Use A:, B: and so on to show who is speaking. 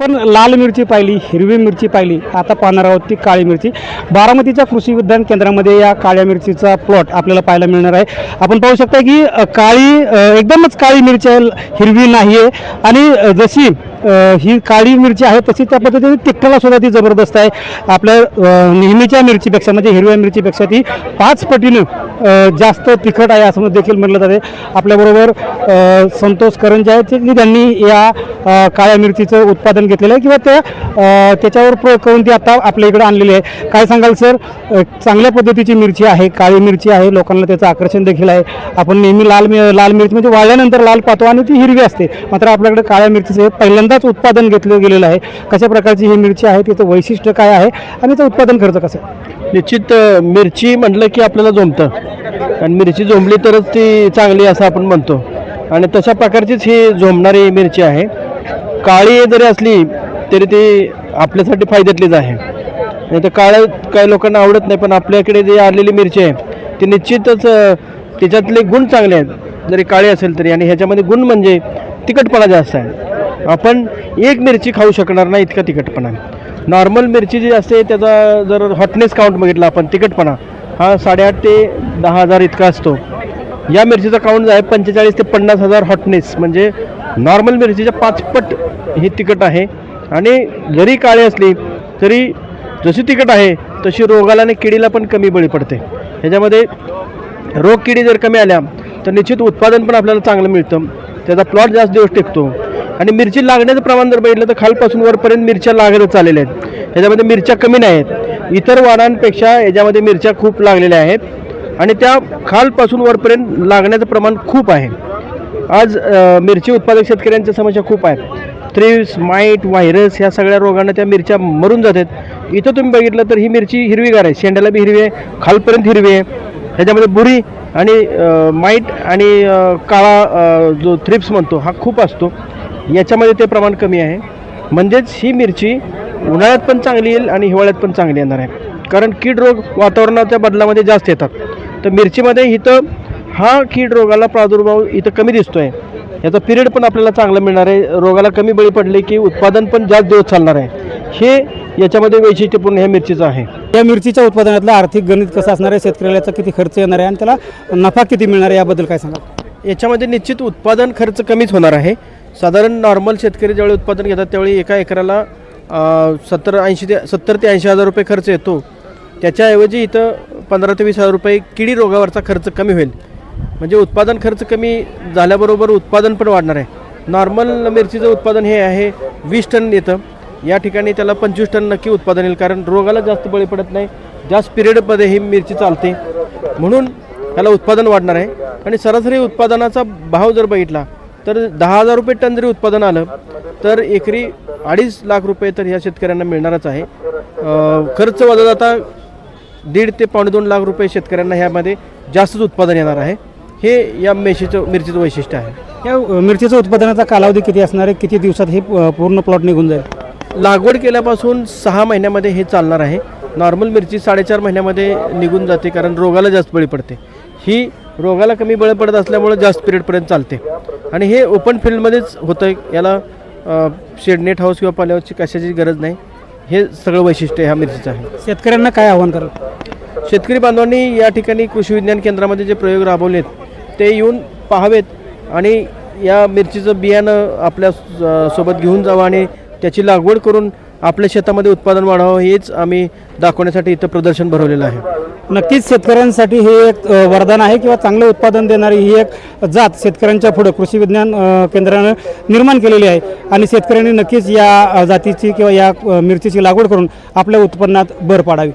A: पण लाल मिरची पाहिली हिरवी मिरची पाहिली आता पाहणार आहोत ती काळी मिरची. बारामतीच्या कृषी विज्ञान केंद्रामध्ये या काळ्या मिरचीचा प्लॉट आपल्याला पाहायला मिळणार आहे. आपण पाहू शकता की काळी एकदमच काळी मिरची हिरवी नाही आहे आणि जशी ही काळी मिरची आहे तशी त्या पद्धतीने तिखटाला सुद्धा ती जबरदस्त आहे. आपल्या नेहमीच्या मिरचीपेक्षा म्हणजे हिरव्या मिरचीपेक्षा ती पाच पटीनं जास्त तिखट आहे असं देखील म्हटलं जाते. आपल्याबरोबर संतोष करंजे आहेत की त्यांनी या काळ्या मिरचीचं उत्पादन घेतलेलं आहे किंवा त्या त्याच्यावर प्रयोग करून ती आता आपल्या इकडे आणलेली आहे. काय सांगाल सर? चांगल्या पद्धतीची मिरची आहे काळी मिरची आहे लोकांना त्याचं आकर्षण देखील आहे. आपण नेहमी लाल लाल मिरची म्हणजे वाळल्यानंतर लाल पाहतो आणि ती हिरवी असते. मात्र आपल्याकडे काळ्या मिरचीचं हे पहिल्यांदाच उत्पादन घेतलं गेलेलं आहे? कशा प्रकारची ही मिरची आहे? तिचं वैशिष्ट्य काय आहे? आणि त्याचं उत्पादन खर्च कसं
B: निश्चित मिरची म्हटलं की आपल्याला जमतं. आणि मिरची जोमली तरच ती चांगली असं आपण म्हणतो. आणि तशा प्रकारचीच ही झोमणारी मिरची आहे. काळी जरी असली तरी ती आपल्यासाठी फायद्यातलीच आहे. नाही तर काळं काही लोकांना आवडत नाही पण आपल्याकडे जी आलेली मिरची आहे ती निश्चितच तिच्यातले त्याच्यातले गुण चांगले आहेत. जरी काळी असेल तरी आणि ह्याच्यामध्ये गुण म्हणजे तिखटपणा जास्त आहे. आपण एक मिरची खाऊ शकणार नाही इतका तिखटपणा. नॉर्मल मिरची जी असते त्याचा जर हॉटनेस काउंट बघितला आपण तिखटपणा हा साडेआठ ते दहा हजार इतका असतो. या मिरचीचा काउंट आहे पंचेचाळीस ते पन्नास हजार हॉटनेस म्हणजे नॉर्मल मिरचीच्या पाचपट हे तिखट आहे. आणि जरी काळी असली तरी जशी तिखट आहे तशी रोगाला आणि किडीला पण कमी बळी पडते. ह्याच्यामध्ये रोग किडी जर कमी आल्या तर निश्चित उत्पादन पण आपल्याला चांगलं मिळतं. त्याचा प्लॉट जास्त दिवस टिकतो. आणि मिरची लागण्याचं प्रमाण जर बघितलं तर खालपासून वरपर्यंत मिरच्या लागतच चाललेल्या आहेत. याच्यामध्ये मिरच्या कमी नाही आहेत. इतर वाणांपेक्षा याच्यामध्ये मिरच्या खूप लागलेल्या आहेत. आणि त्या खालपासून वरपर्यंत लागण्याचं प्रमाण खूप आहे. आज मिरची उत्पादक शेतकऱ्यांच्या समस्या खूप आहेत. थ्रिप्स माईट व्हायरस ह्या सगळ्या रोगांना त्या मिरच्या मरून जातात इथं तुम्ही बघितलं तर ही मिरची हिरवीगार आहे. शेंड्याला बी हिरवी आहे. खालपर्यंत हिरवी आहे. ह्याच्यामध्ये बुरी आणि माईट आणि काळा जो थ्रिप्स म्हणतो हा खूप असतो. याच्यामध्ये ते प्रमाण कमी आहे. म्हणजेच ही मिरची उन्हाळ्यात पण चांगली येईल आणि हिवाळ्यात पण चांगली येणार आहे. कारण कीड रोग वातावरणाच्या बदलामध्ये जास्त येतात. तर मिरचीमध्ये इथं हा कीड रोगाला प्रादुर्भाव इथं कमी दिसतोय. याचा पिरियड पण आपल्याला चांगला मिळणार आहे. रोगाला कमी बळी पडले की उत्पादन पण जास्त दिवस चालणार आहे. हे याच्यामध्ये वैशिष्ट्यपूर्ण ह्या मिरचीचं आहे.
A: या मिरचीच्या उत्पादनातलं आर्थिक गणित कसं असणार आहे? शेतकऱ्याला याचा किती खर्च येणार आहे आणि त्याला नफा किती मिळणार आहे? याबद्दल काय सांगा
B: याच्यामध्ये निश्चित उत्पादन खर्च कमीच होणार आहे. साधारण नॉर्मल शेतकरी ज्यावेळी उत्पादन घेतात त्यावेळी एका एकराला सत्तर ऐंशी ते सत्तर ते ऐंशी हजार रुपये खर्च येतो. त्याच्याऐवजी इथं पंधरा ते वीस हजार रुपये किडी रोगावरचा खर्च कमी होईल. म्हणजे उत्पादन खर्च कमी झाल्याबरोबर उत्पादन पण वाढणार आहे. नॉर्मल मिरचीचं उत्पादन हे आहे वीस टन येतं. या ठिकाणी त्याला पंचवीस टन नक्की उत्पादन येईल कारण रोगाला जास्त बळी पडत नाही. जास्त पिरियडमध्ये ही मिरची चालते. म्हणून त्याला उत्पादन वाढणार आहे. आणि सरासरी उत्पादनाचा भाव जर बघितला तर दहा हजार रुपये टन जरी उत्पादन आलं तर एकरी अडीच लाख रुपये तर ह्या शेतकऱ्यांना मिळणारच आहे. खर्च वजा जाता दीड ते पावणे दोन लाख रुपये शेतकऱ्यांना ह्यामध्ये जास्तच उत्पादन येणार आहे. हे या मेशीचं मिरचीचं वैशिष्ट्य आहे.
A: या मिरचीचा उत्पादनाचा कालावधी किती असणार आहे? किती दिवसात हे पूर्ण प्लॉट निघून जाईल?
B: लागवड केल्यापासून सहा महिन्यामध्ये हे चालणार आहे. नॉर्मल मिरची साडेचार महिन्यामध्ये निघून जाते कारण रोगाला जास्त बळी पडते. ही रोगाला कमी बळी पडत असल्यामुळे जास्त पिरियडपर्यंत चालते. आणि हे ओपन फील्डमध्येच होतं आहे याला शेड नेट हाऊस किंवा पाल्यावरची कशाची गरज नाही. हे सगळं वैशिष्ट्य ह्या मिरचीचं आहे.
A: शेतकऱ्यांना काय आव्हान कराल?
B: शेतकरी बांधवांनी या ठिकाणी कृषी विज्ञान केंद्रामध्ये जे प्रयोग राबवलेत ते येऊन पाहावेत आणि या मिरचीचं बियाणं आपल्यासोबत घेऊन जावं आणि त्याची लागवड करून आपल्या शेतामध्ये उत्पादन वाढावं हेच आम्ही दाखवण्यासाठी इथं प्रदर्शन भरवलेलं आहे.
A: नक्कीच शेतकऱ्यांसाठी हे एक वरदान आहे किंवा चांगलं उत्पादन देणारी ही एक जात शेतकऱ्यांच्या पुढं कृषी विज्ञान केंद्रानं निर्माण केलेली आहे. आणि शेतकऱ्यांनी नक्कीच या जातीची किंवा या मिरचीची लागवड करून आपल्या उत्पन्नात भर पाडावी.